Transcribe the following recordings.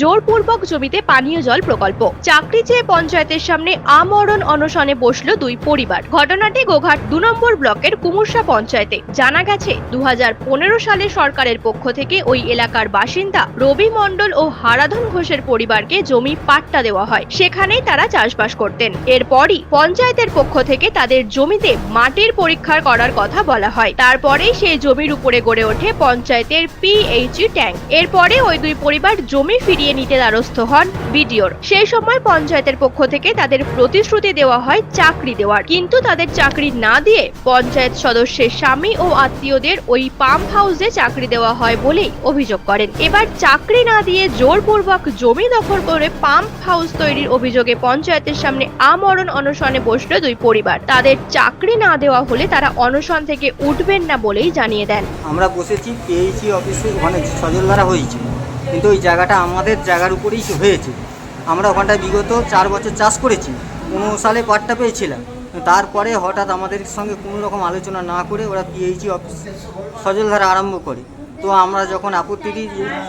জোরপূর্বক জমিতে পানীয় জল প্রকল্প। চাকরি চেয়ে পঞ্চায়েতের সামনে আমরণ অনশনে বসল দুই পরিবার। ঘটনাটি গোঘাট দু নম্বর ব্লকের কুমুরসা পঞ্চায়েতে। জানা গেছে দু হাজার পনেরো সালে সরকারের পক্ষ থেকে ওই এলাকার বাসিন্দা রবি মণ্ডল ও হারাধন ঘোষের পরিবারকে জমি পাট্টা দেওয়া হয়। সেখানেই তারা চাষবাস করতেন। এরপরই পঞ্চায়েতের পক্ষ থেকে তাদের জমিতে মাটির পরীক্ষা করার কথা বলা হয়। তারপরেই সেই জমির উপরে গড়ে ওঠে পঞ্চায়েতের পিএইচই ট্যাঙ্ক। এরপরে ওই দুই পরিবার জমি ফিরিয়ে নিতে দ্বারস্থ হন বিডিওর। সেই সময় পঞ্চায়েতের পক্ষ থেকে তাদের প্রতিশ্রুতি দেওয়া হয় চাকরি দেওয়ার। কিন্তু তাদের চাকরি না দিয়ে পঞ্চায়েত সদস্যের স্বামী ও আত্মীয়দের ওই পাম্প হাউসে চাকরি দেওয়া হয় বলেই অভিযোগ করেন। এবার চাকরি না দিয়ে জোরপূর্বক জমি দখল করে পাম্প হাউস তৈরির অভিযোগে পঞ্চায়েতের সামনে আমরণ অনশনে বসল দুই পরিবার। তাদের চাকরি না দেওয়া হলে তারা অনশন থেকে উঠবেন না বলেই জানিয়ে দেন। আমরা বসেছি পিএইচি অফিসে, ওখানে সজলধারা হয়েছে। কিন্তু ওই জায়গাটা আমাদের জায়গার উপরেই হয়েছে। আমরা ওখানটায় বিগত চার বছর চাষ করেছি, পনেরো সালে পাট্টা পেয়েছিলাম। তারপরে হঠাৎ আমাদের সঙ্গে কোনো রকম আলোচনা না করে ওরা পিএইচি অফিস সজলধারা আরম্ভ করে। তো আমরা যখন আপত্তি দিই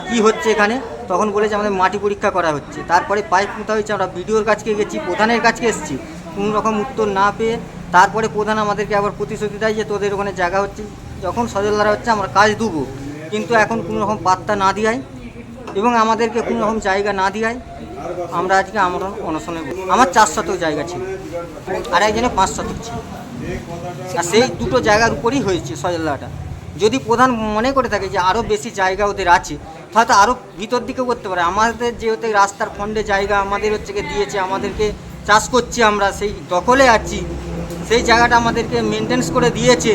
কী হচ্ছে এখানে, তখন বলেছে আমাদের মাটি পরীক্ষা করা হচ্ছে। তারপরে পাইপ পোঁতা হয়েছে, আমরা বিডিওর কাছকে গেছি, প্রধানের কাছে এসেছি। কোনো রকম উত্তর না পেয়ে তারপরে প্রধান আমাদেরকে আবার প্রতিশ্রুতি দেয় যে তোদের ওখানে জায়গা হচ্ছে। যখন সজলধারা হচ্ছে, আমরা কাজ দেবো। কিন্তু এখন কোনো রকম পাত্তা না দিয়ায় এবং আমাদেরকে কোনো রকম জায়গা না দিয়ায় আমরা আজকে আমরা অনশনে। আমার চার শতক জায়গা ছিল, আর একজনে পাঁচ শতক ছিল। আর সেই দুটো জায়গার উপরেই হয়েছে সজলধারাটা যদি প্রধান মনে করে থাকে যে আরও বেশি জায়গা ওদের আছে, তাহলে আরও ভিতর দিকে করতে পারে। আমাদের যেহেতু রাস্তার ফন্ডে জায়গা আমাদের হচ্ছে দিয়েছে, আমাদেরকে চাষ করছি আমরা, সেই দখলে আছি, সেই জায়গাটা আমাদেরকে মেনটেন্স করে দিয়েছে।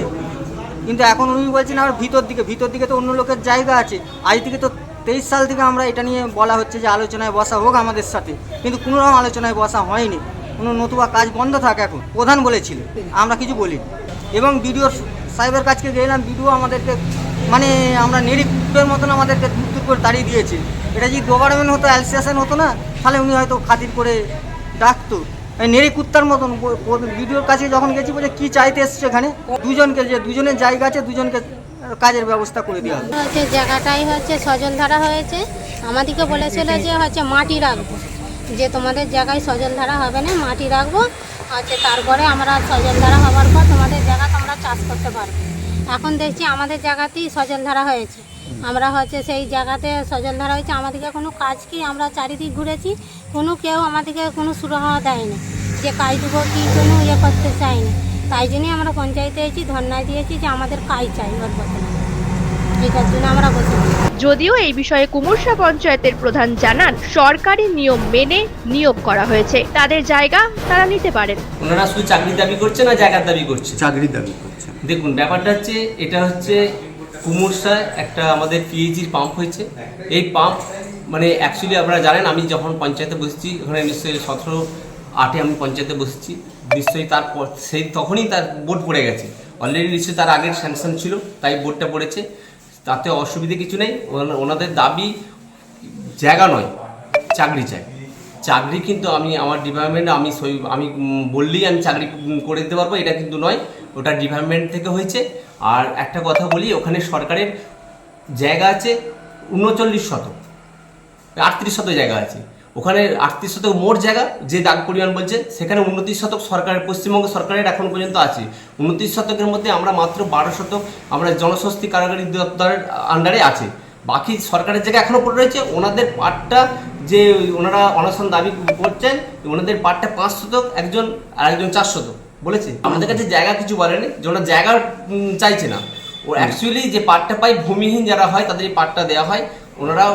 কিন্তু এখন উনি বলছেন আর ভিতর দিকে ভিতর দিকে তো অন্য লোকের জায়গা আছে আজ থেকে তো তেইশ সাল থেকে আমরা এটা নিয়ে বলা হচ্ছে যে আলোচনায় বসা হোক আমাদের সাথে। কিন্তু কোনো রকম আলোচনায় বসা হয়নি। কোনো নতুবা কাজ বন্ধ থাকে এখন, প্রধান বলেছিল। আমরা কিছু বলিনি। এবং বিডিও সাহেবের কাছকে গেলাম, বিডিও আমাদেরকে মানে আমরা নিরীক্ষের মতন আমাদেরকে দূর করে তাড়িয়ে দিয়েছে। এটা যদি গভর্নমেন্ট হতো অ্যালসিয়েশন হতো না, তাহলে উনি হয়তো খাতির করে ডাকতো। নেড়ে কুত্তার মতন ভিডিওর কাছে যখন গেছি বলে কি চাইতে এসছে এখানে? দুজনকে যে দুজনের জায়গা আছে, দুজনকে কাজের ব্যবস্থা করে দেওয়া হবে। হচ্ছে জায়গাটাই হচ্ছে সজলধারা হয়েছে। আমাদেরকে বলেছিল যে হচ্ছে মাটি রাখব। যে তোমাদের জায়গায় সজলধারা হবে না মাটি রাখব। হচ্ছে তারপরে আমরা সজলধারা হওয়ার পর তোমাদের জায়গা তোমরা চাষ করতে পারবে। এখন দেখছি আমাদের জায়গাতেই সজলধারা হয়েছে। আমরা হচ্ছে সেই জায়গাতে সজলধারা হয়েছে। আমাদেরকে কোনো কাজ কি আমরা চারিদিক ঘুরেছি? কোনো কেউ আমাদেরকে কোনো সুরাহা দেয়নি। যে কাজ দেবো কি কোনো ইয়ে করতে চায়নি। তাই জন্যই আমরা পঞ্চায়েতে এসেছি ধর্নায় দিয়েছি যে আমাদের কাজ চাই ওর বদলে। এটার জন্য আমরা বসেছি যদিও এই বিষয়ে কুমুরসা পঞ্চায়েতের প্রধান জানান সরকারি নিয়ম মেনে নিয়োগ করা হয়েছে। তাদের জায়গা তারা নিতে পারেন। ওনারা শুধু চাকরি দাবি করছে না জায়গার দাবি করছে? চাকরি দাবি করছে। দেখুন ব্যাপারটা হচ্ছে এটা হচ্ছে কুমুরসায় একটা আমাদের পিএইচির পাম্প হয়েছে। এই পাম্প মানে অ্যাকচুয়ালি আপনারা জানেন আমি যখন পঞ্চায়েতে বসেছি ওখানে নিশ্চয়ই সতেরো আটে আমি পঞ্চায়েতে বসেছি। নিশ্চয়ই তারপর সেই তখনই তার বোর্ড পড়ে গেছে। অলরেডি নিশ্চয়ই তার আগের স্যাংশন ছিল, তাই বোর্ডটা পড়েছে। তাতে অসুবিধে কিছু নেই। ওনা- ওনাদের দাবি জায়গা নয়, চাকরি চাই। চাকরি কিন্তু আমি, আমার ডিপার্টমেন্টে আমি আমি বললেই আমি চাকরি করে দিতে পারব, এটা কিন্তু নয়। ওটা ডিপার্টমেন্ট থেকে হয়েছে। আর একটা কথা বলি, ওখানে সরকারের জায়গা আছে উনচল্লিশ শতক, আটত্রিশ শতক জায়গা আছে। ওখানে আটত্রিশ শতক মোট জায়গা, যে দাগ পরিমাণ বলছে, সেখানে উনত্রিশ শতক সরকারের, পশ্চিমবঙ্গ সরকারের এখন পর্যন্ত আছে। উনত্রিশ শতকের মধ্যে আমরা মাত্র বারো শতক আমরা জনস্বস্তি কারাগারি দপ্তরের আন্ডারে আছে। বাকি সরকারের জায়গা এখনও পড়ে রয়েছে। ওনাদের পাটটা যে ওনারা অনশন দাবি করছেন, ওনাদের পাটটা পাঁচ শতক, একজন আর একজন চার শতক। বলেছে? আমাদের কাছে জায়গা কিছু বলেনি, যে ওনার জায়গা চাইছে না। ও অ্যাকচুয়ালি যে পাটটা পাই ভূমিহীন যারা হয়, তাদের এই পাটটা দেওয়া হয়। ওনারা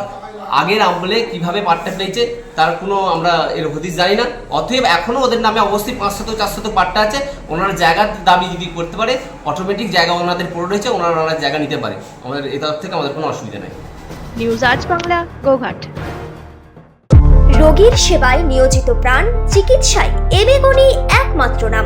আগের আমলে কীভাবে পাট্টা পেয়েছে তার কোনো আমরা এর হদিস জানি না। অতএব এখনও ওদের নামে অবশ্যই পাঁচশত চারশত পাট্টা আছে। ওনারা জায়গার দাবি যদি করতে পারে অটোমেটিক জায়গা ওনাদের পড়ে রয়েছে ওনারা ওনারা জায়গা নিতে পারে। আমাদের এ তরফ থেকে আমাদের কোনো অসুবিধা নেই। নিউজ আজ বাংলা গোঘাট। রোগীর সেবায় নিয়োজিত প্রাণ চিকিৎসায় এবেগুনি একমাত্র নাম।